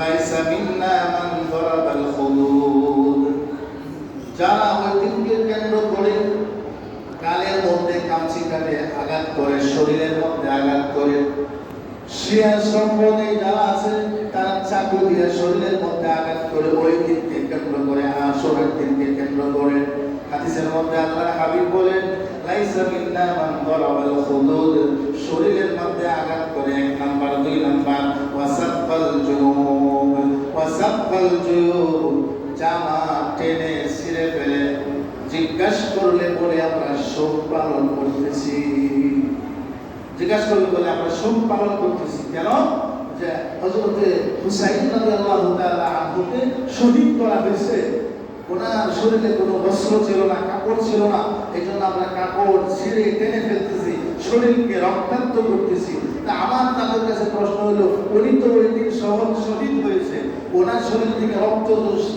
লাইসা মিন্না মান দরাবাল খুদুদ যারা ওই দিনকে কেন্দ্র করে কালের মধ্যে কামচি কাটে, আঘাত করে, শরীরের মধ্যে আঘাত করে, শিয়া সম্প্রদায় যারা আছে, তারা চাকু দিয়ে শরীরের মধ্যে আঘাত করে, ওই দিনকে কেন্দ্র করে, আসরের দিনকে কেন্দ্র করে। হাদিসের মধ্যে আল্লাহ হাবিব বলেন, লাইসা মিন্না মান দরাবাল খুদুদ শরীরের মধ্যে আঘাত করে, এক নাম্বার, দুই নাম্বার, ওয়াসাফাল জুনুব। ওয়াসাফাল জামা টেনে ছিঁড়ে ফেলে জিজ্ঞাসা করলে বলে, আমরা শোক পালন করতেছি। জিজ্ঞাসা করলে বলে, আমরা শোক পালন করতেছি। কেন? যে হজরতে হুসাইন রাদিয়াল্লাহু তাআলা আনহুকে শহীদ করা হয়েছে। ওনার শরীরে কোনো বস্ত্র ছিল না, কাপড় ছিল না। এই জন্য আমরা কাপড় ছিঁড়ে টেনে ফেলতেছি, শরীরকে রক্তাক্ত করতেছি। তা আমার তাদের কাছে প্রশ্ন হলো, উনি তো ওই দিন সহজ শহীদ হয়েছে। ওনার শরীর থেকে রক্ত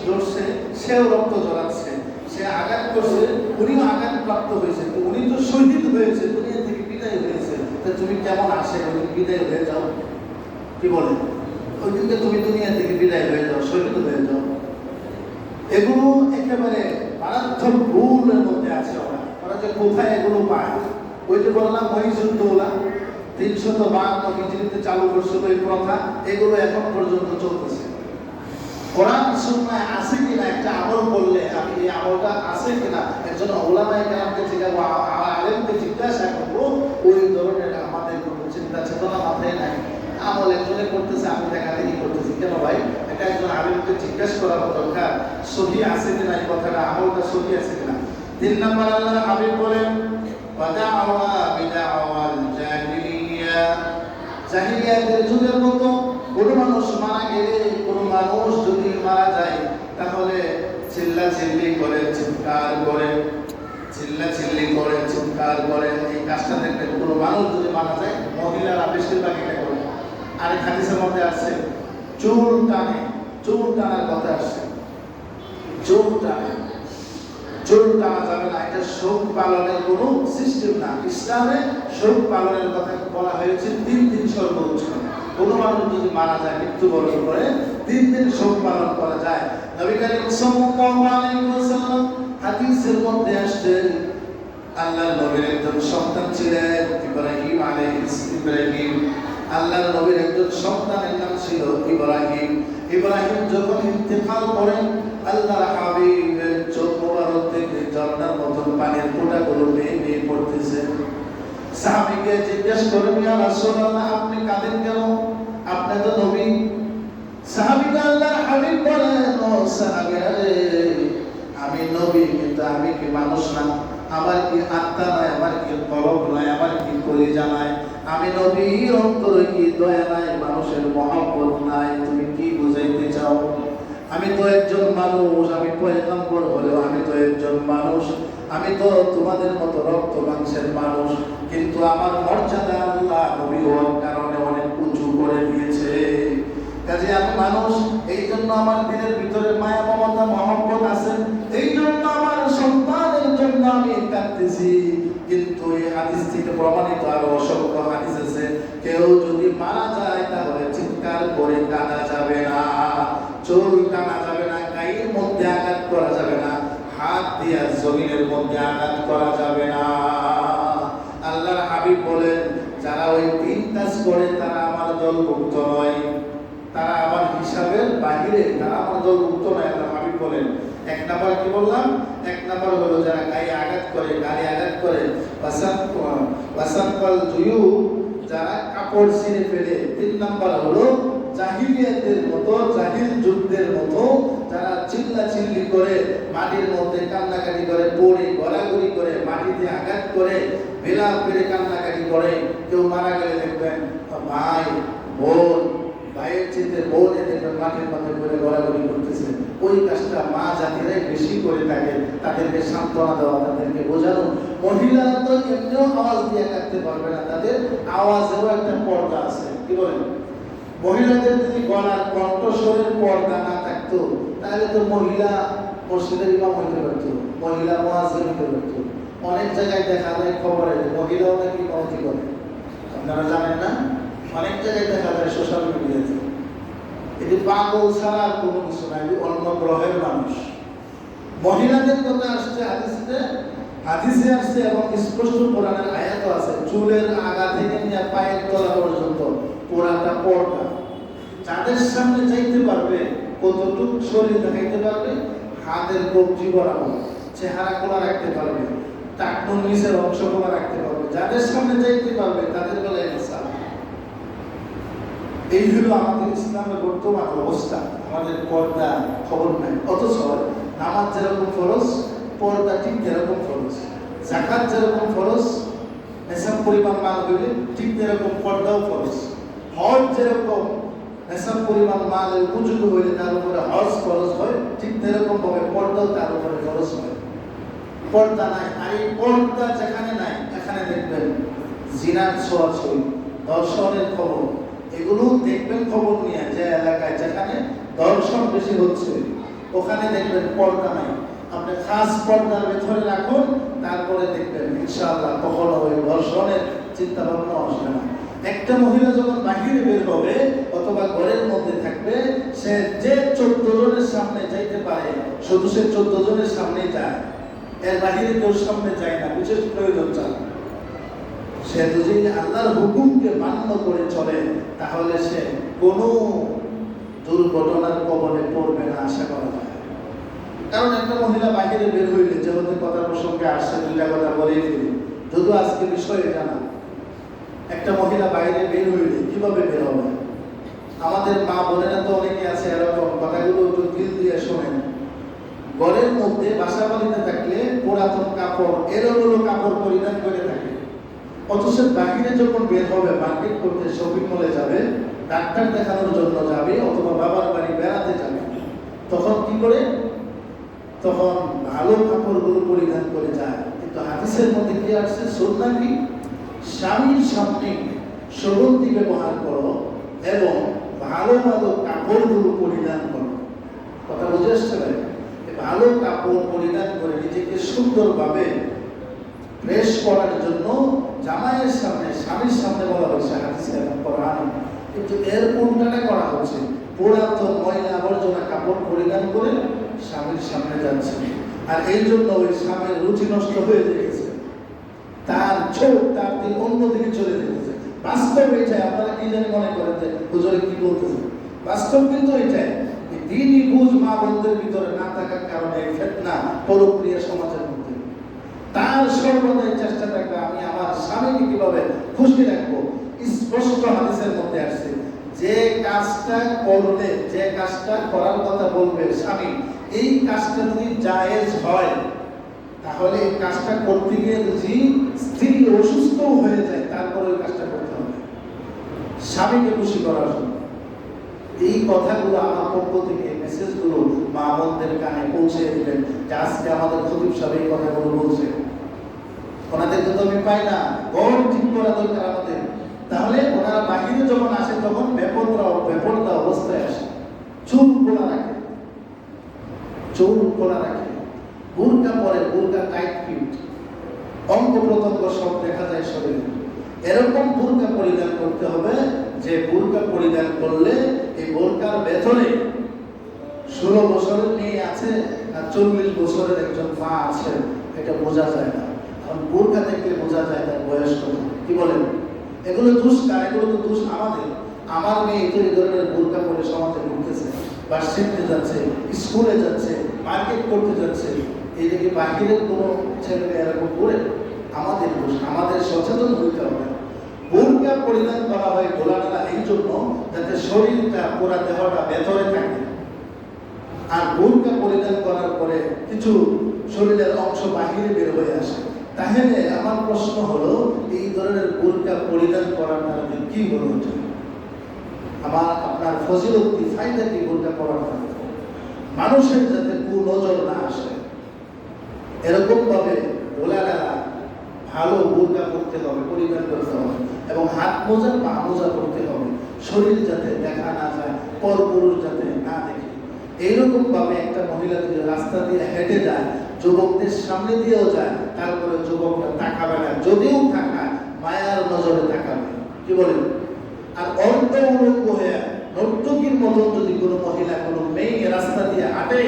ঝরছে, সেও রক্ত ঝরাচ্ছে। সে আঘাত করছে, উনিও আঘাত প্রাপ্ত হয়েছে উনি তো শহীদ হয়েছে, দুনিয়া থেকে বিদায় হয়েছে। তা তুমি কেমন আসে? ওই বিদায় হয়ে যাও। কি বলে? ওই দিনকে তুমি দুনিয়া থেকে বিদায় হয়ে যাও, শহীদ হয়ে যাও। এগুলো একেবারে মারাত্মক ভুলের মধ্যে আছে ওরা। ওরা যে কোথায় এগুলো পায়? ওই যে বললাম, মহিষুদ্দৌলা। তিনশত বাহান্ন হিজড়িতে চালু করছিল এই প্রথা, এগুলো এখন পর্যন্ত চলতেছে। কোরআন সুন্নায় আছে কিনা একটা আমল করলে আমি এই আমলটা আছে কিনা? একজন ওলামায়ে কেরামকে জিজ্ঞাসা আলেমকে জিজ্ঞাসা করব ওই ধরনের আমাদের কোনো চিন্তা চেতনা মাথায় নাই। আমল একজনে করতেছে আমি দেখা দেখি করতেছি কেন ভাই? এটা একজন আলেমকে জিজ্ঞাসা করা দরকার সহি আছে কিনা? এই কথাটা, আমলটা সহি আছে কিনা? তিন নম্বর আল্লাহ হাবিব বলেন ওয়াদাওয়া বিদাওয়াল জাহিলিয়া। জাহিলিয়াতের যুগের মতো কোনো মানুষ মারা গেলে কোনো মানুষ যদি মারা যায়, তাহলে চিল্লা চিল্লি করে, চিৎকার করে চিল্লা চিল্লি করে, চিৎকার করে। এই কাজটা দেখলে কোনো মানুষ যদি মারা যায়, মহিলারা বেশিরভাগ এটা করে। আরেক হাদিসের মধ্যে আছে চুল টানে চুল টানার কথা আসছে। চুল টানে। চুল টানা যাবে না, এটা শোক পালনের কোনো সিস্টেম না। ইসলামে শোক পালনের কথা বলা হয়েছে তিন দিন সর্বোচ্চ। কোনো মানুষ যদি মারা যায় মৃত্যুবরণ করে তিন দিন শোক পালন করা যায়। নবী করিম সাল্লাল্লাহু আলাইহি ওয়াসাল্লাম হাদিসের মধ্যে আসছে আল্লাহর নবীর একজন সন্তান ছিলেন ইব্রাহিম আলাইহিস, ইব্রাহিম। আল্লাহর নবীর একজন সন্তানের নাম ছিল ইব্রাহিম। ইব্রাহিম যখন ইন্তেকাল করেন, আল্লাহর হাবিবের চোখ মোবারক থেকে ঝর্ণার মতন পানির ফোঁটাগুলো বেয়ে বেয়ে পড়তেছে। সাহাবীকে জিজ্ঞেস করেন, ইয়া রাসূলুল্লাহ, আপনি কাঁদেন কেন? আপনি তো নবী। সাহাবীকে আল্লাহর হাবিব বলেন, ও সাহাবীরা আমি নবী, কিন্তু আমি কি মানুষ না? আমার কি আত্মা নাই, আমার কি কলব নাই, আমার কি কলিজা নাই? আমি নবীর অন্তরে কি দয়া নাই, মানুষের মহব্বত নাই, তুমি কি বুঝাইতে চাও? আমি তো একজন মানুষ, আমি পয়গম্বর হলেও আমি তো একজন মানুষ। আমি তো তোমাদের মতো রক্ত মাংসের মানুষ, কিন্তু আমার মর্যাদা আল্লাহ নবী হওয়ার কারণে অনেক উঁচু করে দিয়েছে। কাজে আমি মানুষ এই জন্য আমার দিনের ভিতরে মায়া, মমতা, মহব্বত আছে। এই জন্য আমার সন্তানের জন্য আমি কাঁদতেছি। কিন্তু এই হাদিস থেকে প্রমাণিত আরও অসংখ্য হাদিস আছে। কেউ যদি মারা যায়, তাহলে চিৎকার করে কাঁদা যাবে না। চোল টানা যাবে না গায়ের মধ্যে আঘাত করা যাবে না, হাত দিয়ে জমিনের মধ্যে আঘাত করা যাবে না। আল্লাহর হাবিব বলেন, যারা ওই তিন কাজ করে, তারা আমার দলভুক্ত নয়। তারা আমার হিসাবের বাহিরে, তারা আমার দলভুক্ত নয় আল্লাহ হাবিব বলেন। এক নাম্বার কি বললাম? এক নাম্বার হলো যারা গায়ে আঘাত করে গায়ে আঘাত করে ওয়াসাফাল জুয়ু, যারা কাপড় ছিঁড়ে ফেলে। তিন নাম্বার হলো জাহিলিয়াতের মতো, জাহিল যুদ্ধের মতো যারা চিল্লা চিল্লি করে, মাটির মধ্যে কান্নাকাটি করে, পড়ে, গড়াগড়ি করে, মাটিতে আঘাত করে বেলা পেরে কান্নাকাটি করে, কেউ মারা গেলে দেখবেন, ভাই, বোন, ভাইয়ের চিন্তে বোন দেখবেন মাটির মধ্যে করে গড়াগড়ি করতেছে। ওই কাজটা মা জাতিরাই বেশি করে থাকে, তাদেরকে সান্ত্বনা দেওয়া, তাদেরকে বোঝানো। মহিলারা তো এমনিও আওয়াজ দিয়ে কাটতে পারবে না, তাদের আওয়াজেরও একটা পর্দা আছে, কি বলেন? মহিলাদের যদি গলার কণ্ঠস্বরের পর্দা না থাকতো, তাহলে তো মহিলা মসজিদের ইমাম হইতে পারত, মহিলা মোয়াজিন হইতে পারত। অনেক জায়গায় দেখা যায় খবরে মহিলাও নাকি কমতি করে আপনারা জানেন না? অনেক জায়গায় দেখা যায় সোশ্যাল মিডিয়াতে এটি পাগল ছাড়া আর কোনো কিছু না, এটি অন্য গ্রহের মানুষ। মহিলাদের কথা আসছে হাদিসে হাদিসে আসছে এবং স্পষ্ট কোরআনের আয়াত আছে, চুলের আগা থেকে নিয়ে পায়ের তলা পর্যন্ত। পুরাটা পর্দা যাদের সামনে যাইতে পারবে, কতটুকু শরীর দেখাইতে পারবে, হাতের কবজি বরাবর চেহারা খোলা রাখতে পারবে টাকনুন নিচের অংশ খোলা রাখতে পারবে। যাদের সামনে যাইতে পারবে, তাদের বেলায় ইনসাফ। এই হলো আমাদের ইসলামের বর্তমান অবস্থা। আমাদের পর্দা খবর নাই। অথচ নামাজ যেরকম ফরজ, পর্দা ঠিক যেরকম ফরজ। জাকাত যেরকম ফরজ নেশাব পরিমাণ মাল হইলে ঠিক যেরকম পর্দাও ফরজ। হজ যেরকম নেশাব পরিমাণ মাল উপযুক্ত হইলে তার উপরে হজ ফরজ হয়, ঠিক যেরকম ভাবে পর্দাও তার উপরে ফরজ হয়। পর্দা নাই, আর এই পর্দা যেখানে নাই, এখানে দেখবেন জিনার ছোঁয়াছুঁই দর্শনের খবর। এগুলো দেখবেন খবর নিয়ে যে এলাকায়, যেখানে দর্শন বেশি হচ্ছে, ওখানে দেখবেন পর্দা নাই। আপনি খাস পর্দার ভেতরে রাখুন, তারপরে দেখবেন ইনশাআল্লাহ কখনো ওই দর্শনের চিন্তা ভাবনা আসবে না। একটা মহিলা যখন বাহিরে বের হবে অথবা ঘরের মধ্যে থাকবে, সে যে চোদ্দ জনের সামনে যাইতে পারে, শুধু সে চোদ্দ জনের সামনে যায়। এর বাহিরে কেউ সামনে যায় না, বিশেষ প্রয়োজন চায় সে যদি আল্লাহর হুকুমকে মান্য করে চলে, তাহলে সে কোনো দুর্ঘটনার কবলে পড়বে না, আশা করা যায়। কারণ একটা মহিলা বাহিরে বের হইলে যেহেতু কথা প্রসঙ্গে আসছে, দুইটা কথা বলেই ফেলি। যদিও আজকে বিষয় এটা না একটা মহিলা বাইরে বের হইলে কীভাবে বের হবে? আমাদের মা বোনেরা তো অনেকে আছে, এরকম কথাগুলো একটু দিল দিয়ে শোনেন। ঘরের মধ্যে বাসা বাড়িতে থাকলে পুরাতন কাপড়, এলোমেলো কাপড় পরিধান করে থাকে। অথচ বাহিরে যখন বের হবে, মার্কেট করতে শপিং মলে যাবে, ডাক্তার দেখানোর জন্য যাবে, অথবা বাবার বাড়ি বেড়াতে যাবে, তখন কি করে? তখন ভালো কাপড়গুলো পরিধান করে যায়। কিন্তু হাদিসের মধ্যে কি আসছে? সুন্না কি? স্বামীর সামনে সুগন্ধি ব্যবহার করো এবং ভালো ভালো কাপড়গুলো পরিধান করো। কথা বুঝে ভাই ভালো কাপড় পরিধান করে নিজেকে সুন্দরভাবে ফ্রেশ করার জন্য জামাইয়ের সামনে, স্বামীর সামনে বলা হয়েছে হাদিসে কোরআনে। কিন্তু এর উল্টাটা করা হচ্ছে? পুরাতন ময়লা আবর্জনা কাপড় পরিধান করে স্বামীর সামনে যাচ্ছে। আর এই জন্য ওই স্বামীর রুচি নষ্ট হয়ে যেতেছে তার চোখ, তার দিন অন্যদিকে চলে যেতেছে বাস্তব এটাই আপনারা কি জানি মনে করেন যে, হুজুরে কি বলতেছে? বাস্তব কিন্তু এটাই দিনই বুঝ মা বোনদের ভিতরে না থাকার কারণে ফেতনা পরক্রিয়া সমাজের মধ্যে। তার সর্বদাই চেষ্টা থাকবে, আমি আমার স্বামীকে কীভাবে খুশি রাখব? স্পষ্ট হাদিসের মধ্যে আসছে, যে কাজটা করলে, যে কাজটা করার কথা বলবে স্বামী, এই কাজটা যদি জায়েজ হয়, তাহলে এই কাজটা করতে গিয়ে যদি স্ত্রী অসুস্থ হয়ে যায় তারপরে ওই কাজটা করতে হবে স্বামীকে খুশি করার জন্য। এই কথাগুলো আমার পক্ষ থেকে মেসেজগুলো মা বোনদের কানে পৌঁছে দিলেন যে আজকে আমাদের খতিব সাহেব এই কথাগুলো বলছে। ওনাদেরকে তো আমি পাই না, ঘর ঠিক করা দরকার আমাদের। তাহলে ওনারা বাহিরে যখন আসে, তখন বেপরদা বেপরদা অবস্থায় আসে। চুল খোলা রাখে। চুল খোলা রাখে। বুরকা পরে বুরকা টাইট ফিট অঙ্গ প্রত্যঙ্গ সব দেখা যায় শরীরে। এরকম বুরকা পরিধান করতে হবে যে বুরকা পরিধান করলে এই বোরকার বেতনে ষোলো বছরের মেয়ে আছে আর চল্লিশ বছরের একজন মা আছে, এটা বোঝা যায় না। কারণ বোরকা দেখলে বোঝা যায় তার বয়স কি বলেন? এগুলো দোষ কার? এগুলো তো দোষ আমাদের। আমার মেয়ে তো এই ধরনের বোরকা পরে সমাজে ঢুকতেছে বা শিখতে যাচ্ছে, স্কুলে যাচ্ছে, মার্কেট করতে যাচ্ছে। এই দিকে বাহিরের কোনো ছেলে এরকম করে? আমাদের দোষ। আমাদের সচেতন হইতে হবে। বোরকা পরিধান করা হয় গোলাটা এই জন্য যাতে শরীরটা পুরা দেহটা ভেতরে থাকে। আর বোরকা পরিধান করার পরে কিছু শরীরের অংশ বাহিরে বের হয়ে আসে। তাহলে আমার প্রশ্ন হলো, এই ধরনের বোরকা পরিধান করার কারণে কি হলো? আমার, আপনার ফজিলত কি ফায়দা কি বোরকা পরার কারণে? মানুষের যাতে কুনজর না আসে এরকম ভাবে ওলারা ভালো বোরকা করতে হবে পরিধান করতে হবে এবং হাত মোজা, পা মোজা করতে হবে। শরীর যাতে দেখা না যায়, পরপুরুষ যাতে না দেখে। এইরকম ভাবে একটা মহিলা যদি রাস্তা দিয়ে হেঁটে যায়, যুবকদের সামনে দিয়েও যায়, তারপরে যুবকরা তাকাবে না, যদিও তাকায় মায়ার নজরে তাকাবে। কি বলেন আর অর্ধ উলঙ্গ হয়ে নর্তকীর মতন যদি কোনো মহিলা, কোনো মেয়ে রাস্তা দিয়ে হাঁটে,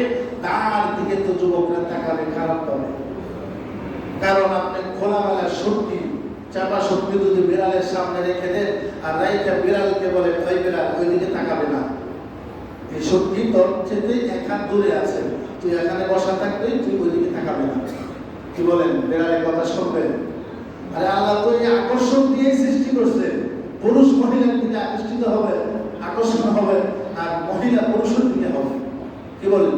তার দিকে তো যুবকরা তাকাবে, খারাপ পাবে কারণ খোলামেলা সত্যি চাপা সত্যি যদি বিড়ালের সামনে রেখে দেন, আর রাইকা বিড়ালকে বলে, ভয় বিড়াল ওইদিকে তাকাবে না। এই সত্যি তোর চেয়ে এক হাত দূরে আছে। তুই এখানে বসা থাকবে, তুই ওইদিকে তাকাবে না। কি বলেন? বিড়ালের কথা শুনবেন? আরে আল্লাহ তো এই আকর্ষণ দিয়ে সৃষ্টি করছে। পুরুষ মহিলার দিকে আকর্ষিত হবে, আকর্ষণ হবে, আর মহিলা পুরুষের দিকে হবে। কি বলেন?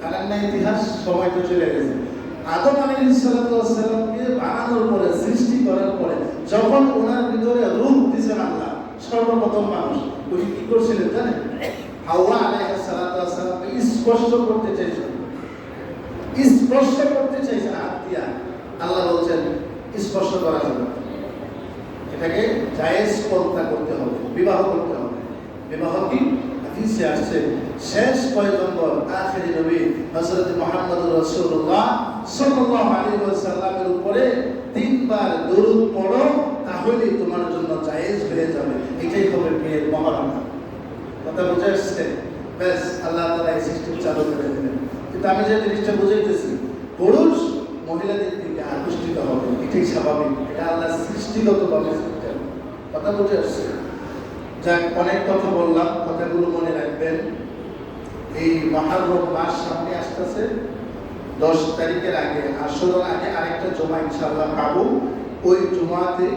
কারণ না, ইতিহাস সময় তো চলে গেছে। আদম আলী সালামকে বানানোর পরে, সৃষ্টি করার পরে, যখন ওনার ভিতরে রূপ দিয়েছেন আল্লাহ, সর্বপ্রথম মানুষ, উনি কি করছিলেন জানেন? হাওয়া আলাইহিস সালাতু ওয়াস সালামকে স্পর্শ করতে চাইছেন। স্পর্শ করতে চাইছেন হাত দিয়া আল্লাহ বলছেন, স্পর্শ করা যাবে এটাকে জায়েজ পন্থা করতে হবে, বিবাহ করতে হবে। বিবাহ কি? হাদিসে আসছে শেষ পয়গম্বর, আখেরি নবী হযরত মুহাম্মদ রাসূলুল্লাহ সাল্লাল্লাহু আলাইহি ওয়াসাল্লামের উপরে তিনবার দরুদ পড়ো, তাহলেই তোমার জন্য জায়েজ হয়ে যাবে। এটাই হবে বিয়ের মহারণা কথা বুঝে আসছে? ব্যাস, আল্লাহ তাআলা এই সিস্টেম চালু করে দিলেন। কিন্তু আমি যে জিনিসটা বুঝাইতেছি, পুরুষ মহিলাদের দিকে আকর্ষিত হবে। এটাই স্বাভাবিক। এটা আল্লাহ সৃষ্টিগতভাবে কথা বুঝে আসছে? যাক, অনেক কথা বললাম, কথাগুলো মনে রাখবেন। এই মহারম মাস সামনে আসতেছে, দশ তারিখের আগে আসরের আগে আরেকটা জমা ইনশাআল্লাহ পাবো। ওই জমাতে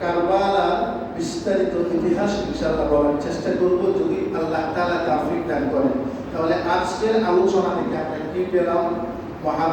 কারবালার বিস্তারিত ইতিহাস ইনশাআল্লাহ বলার চেষ্টা করব, যদি আল্লাহ তাআলা তাফিক দান করেন। তাহলে আজকের আলোচনা থেকে আমরা কি পেলাম? মহা